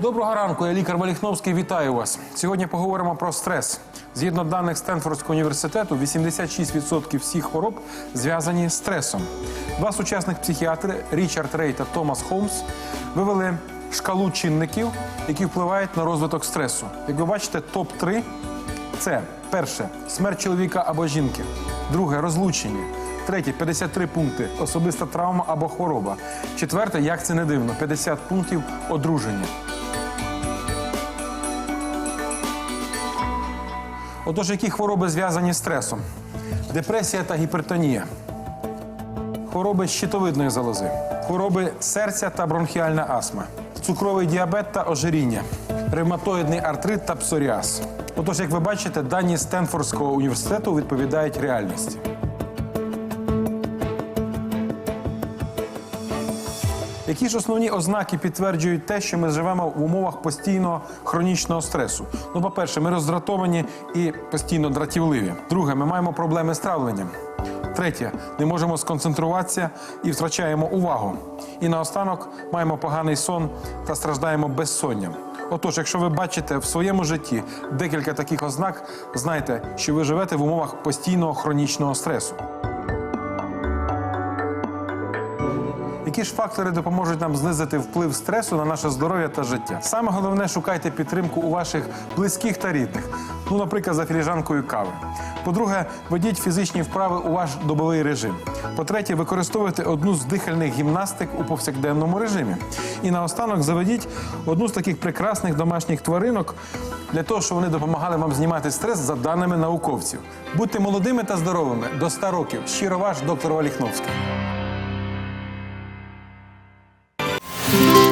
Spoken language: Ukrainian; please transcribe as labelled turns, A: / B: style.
A: Доброго ранку, я лікар Валіхновський. Вітаю вас. Сьогодні поговоримо про стрес. Згідно даних Стенфордського університету, 86% всіх хвороб зв'язані з стресом. Два сучасних психіатри Річард Рей та Томас Холмс вивели шкалу чинників, які впливають на розвиток стресу. Як ви бачите, топ 3 це перше смерть чоловіка або жінки, друге розлучення. Третє 53 пункти особиста травма або хвороба. Четверте, як це не дивно, 50 пунктів одруження. Отож, які хвороби зв'язані з стресом? Депресія та гіпертонія, хвороби щитовидної залози, хвороби серця та бронхіальна астма, цукровий діабет та ожиріння, ревматоїдний артрит та псоріаз. Отож, як ви бачите, дані Стенфордського університету відповідають реальності. Які ж основні ознаки підтверджують те, що ми живемо в умовах постійного хронічного стресу? Ну, по-перше, ми роздратовані і постійно дратівливі. Друге, ми маємо проблеми з травленням. Третє, не можемо сконцентруватися і втрачаємо увагу. І наостанок маємо поганий сон та страждаємо безсонням. Отож, якщо ви бачите в своєму житті декілька таких ознак, знайте, що ви живете в умовах постійного хронічного стресу. Які ж фактори допоможуть нам знизити вплив стресу на наше здоров'я та життя? Саме головне шукайте підтримку у ваших близьких та рідних. Ну, наприклад, за філіжанкою кави. По-друге, ведіть фізичні вправи у ваш добовий режим. По-третє, використовуйте одну з дихальних гімнастик у повсякденному режимі. І наостанок заведіть одну з таких прекрасних домашніх тваринок для того, щоб вони допомагали вам знімати стрес за даними науковців. Будьте молодими та здоровими до 100 років. Щиро ваш доктор Валіхновський. Thank you.